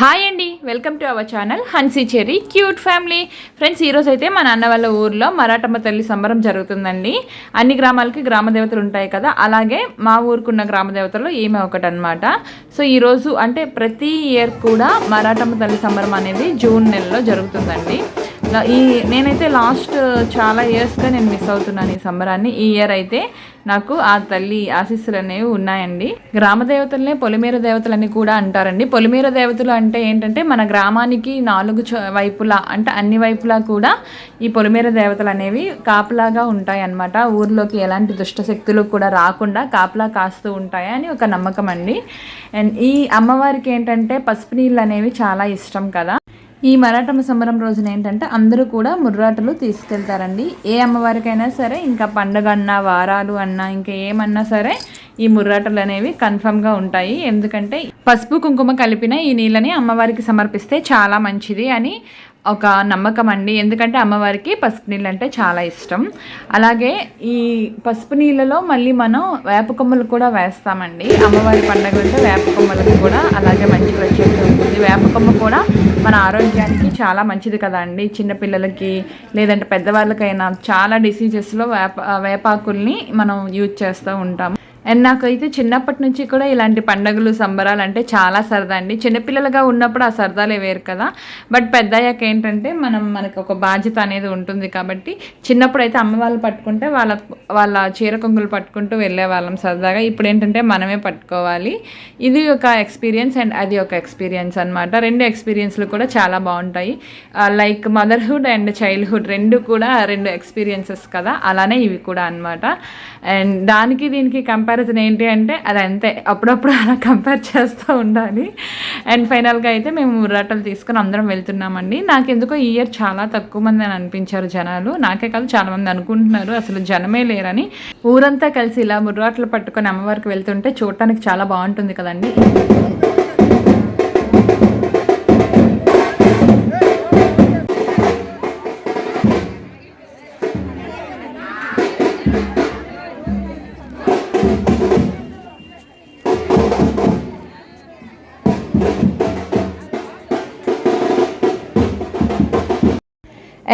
Hi అండి welcome to our channel Hansi cherry cute family. Friends ఈరోజు అయితే మా నాన్న వాళ్ళ ఊర్లో మరాఠమ్మ తల్లి సంబరం జరుగుతుందండి. అన్ని గ్రామాలకి గ్రామ దేవతలు ఉంటాయి కదా అలాగే మా ఊరుకున్న గ్రామ దేవతలు ఈమె ఒకటి అనమాట సో ఈరోజు అంటే ప్రతి ఇయర్ కూడా మరాఠమ్మ తల్లి సంబరం అనేది జూన్ నెలలో జరుగుతుందండి. ఈ నేనైతే లాస్ట్ చాలా ఇయర్స్గా నేను మిస్ అవుతున్నాను ఈ సంబరాన్ని ఈ ఇయర్ అయితే నాకు ఆ తల్లి ఆశీస్సులు అనేవి ఉన్నాయండి. గ్రామ దేవతలనే పొలిమేర దేవతలని కూడా అంటారండి. పొలిమేర దేవతలు అంటే ఏంటంటే మన గ్రామానికి నాలుగు చో- వైపులా అంటే అన్ని వైపులా కూడా ఈ పొలిమేర దేవతలు అనేవి కాపలాగా ఉంటాయి అన్నమాట ఊర్లోకి ఎలాంటి దుష్ట శక్తులు కూడా రాకుండా కాపలా కాస్తూ ఉంటాయి అని ఒక నమ్మకం అండి. అండ్ ఈ అమ్మవారికి ఏంటంటే పసుపు నీళ్ళు అనేవి చాలా ఇష్టం కదా. ఈ మరాఠమ్మ సంబరం రోజున ఏంటంటే అందరూ కూడా ముర్రాటలు తీసుకెళ్తారండి. ఏ అమ్మవారికైనా సరే ఇంకా పండగ అన్నా వారాలు అన్నా ఇంకా ఏమన్నా సరే ఈ ముర్రాటలు అనేవి కన్ఫర్మ్గా ఉంటాయి. ఎందుకంటే పసుపు కుంకుమ కలిపిన ఈ నీళ్ళని అమ్మవారికి సమర్పిస్తే చాలా మంచిది అని ఒక నమ్మకం అండి. ఎందుకంటే అమ్మవారికి పసుపు నీళ్ళు అంటే చాలా ఇష్టం. అలాగే ఈ పసుపు నీళ్ళలో మళ్ళీ మనం వేప కొమ్మలు కూడా వేస్తామండి. అమ్మవారి పండగ అంటే వేప కొమ్మలకి కూడా అలాగే మంచి ప్రత్యేకత ఉంటుంది. వేప కొమ్మ కూడా మన ఆరోగ్యానికి చాలా మంచిది కదా అండి. చిన్నపిల్లలకి లేదంటే పెద్దవాళ్ళకైనా చాలా డిసీజెస్లో వేప వేపాకుల్ని మనం యూజ్ చేస్తూ ఉంటాం అండ్ నాకైతే చిన్నప్పటి నుంచి కూడా ఇలాంటి పండగలు సంబరాలు అంటే చాలా సరదా అండి. చిన్నపిల్లలుగా ఉన్నప్పుడు ఆ సరదాలే వేరు కదా. బట్ పెద్ద అయ్యాక ఏంటంటే మనం మనకు ఒక బాధ్యత అనేది ఉంటుంది కాబట్టి చిన్నప్పుడు అయితే అమ్మ వాళ్ళు పట్టుకుంటే వాళ్ళ వాళ్ళ చీర కొంగులు పట్టుకుంటూ వెళ్ళే వాళ్ళం సరదాగా. ఇప్పుడు ఏంటంటే మనమే పట్టుకోవాలి. ఇది ఒక ఎక్స్పీరియన్స్ అండ్ అది ఒక ఎక్స్పీరియన్స్ అనమాట రెండు ఎక్స్పీరియన్స్లు కూడా చాలా బాగుంటాయి. లైక్ మదర్హుడ్ అండ్ చైల్డ్హుడ్ రెండు కూడా రెండు ఎక్స్పీరియన్సెస్ కదా. అలానే ఇవి కూడా అనమాట అండ్ దానికి దీనికి కంపారిజన్ ఏంటి అంటే అది అంతే. అప్పుడప్పుడు అలా కంపేర్ చేస్తూ ఉండాలి. అండ్ ఫైనల్గా అయితే మేము ముర్రాటలు తీసుకుని అందరం వెళ్తున్నామండి. నాకు ఎందుకో ఈ ఇయర్ చాలా తక్కువ మంది అని అనిపించారు జనాలు. నాకే కాదు చాలా మంది అనుకుంటున్నారు. అసలు జనమే లేరని. ఊరంతా కలిసి ఇలా ముర్రాటలు పట్టుకొని అమ్మవారికి వెళ్తుంటే చూడటానికి చాలా బాగుంటుంది కదండి.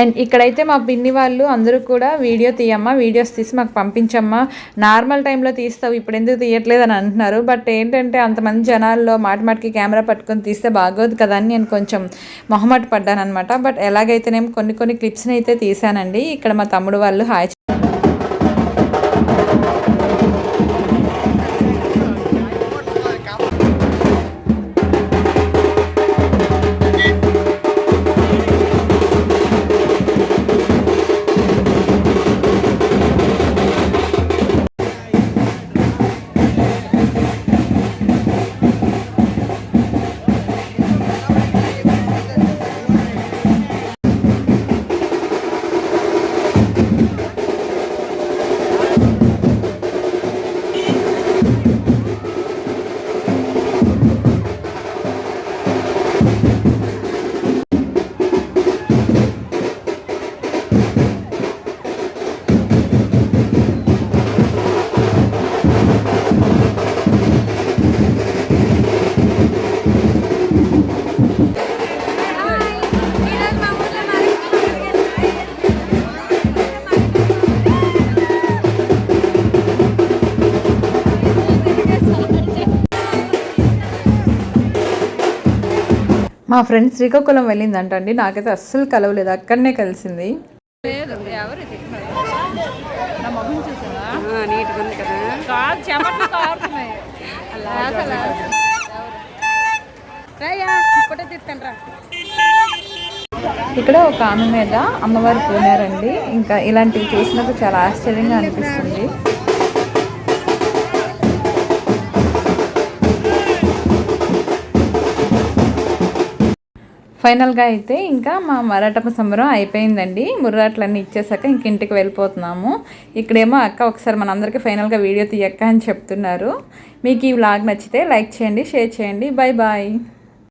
అండ్ ఇక్కడైతే మా పిన్ని వాళ్ళు అందరూ కూడా వీడియో తీయమ్మా వీడియోస్ తీసి మాకు పంపించమ్మా. నార్మల్ టైంలో తీస్తావు ఇప్పుడు ఎందుకు తీయట్లేదు అని అంటున్నారు. బట్ ఏంటంటే అంతమంది జనాల్లో మాటి మాటికి కెమెరా పట్టుకొని తీస్తే బాగోదు కదా అని నేను కొంచెం మొహమాట పడ్డాను అనమాట బట్ ఎలాగైతేనేమో కొన్ని కొన్ని క్లిప్స్ని అయితే తీసానండి ఇక్కడ మా తమ్ముడు వాళ్ళు హాయ్ మా ఫ్రెండ్ శ్రీకాకుళం వెళ్ళిందంట అండి నాకైతే అస్సలు కలవలేదు. అక్కడనే కలిసింది. నీట్గా ఉంది కదా. రాయా ఇప్పుడే తిస్తాను రా. ఇక్కడ ఒక ఆమె మీద అమ్మవారు పోనారండి. ఇంకా ఇలాంటివి చూసినప్పుడు చాలా ఆశ్చర్యంగా అనిపిస్తుంది. ఫైనల్గా అయితే ఇంకా మా మరాటప సంబరం అయిపోయిందండి. ముర్రాట్లన్నీ ఇచ్చేసాక ఇంక ఇంటికి వెళ్ళిపోతున్నాము. ఇక్కడేమో అక్క ఒకసారి మనందరికీ ఫైనల్గా వీడియో తీయక్క అని చెప్తున్నారు. మీకు ఈ వ్లాగ్ నచ్చితే లైక్ చేయండి షేర్ చేయండి. Bye bye.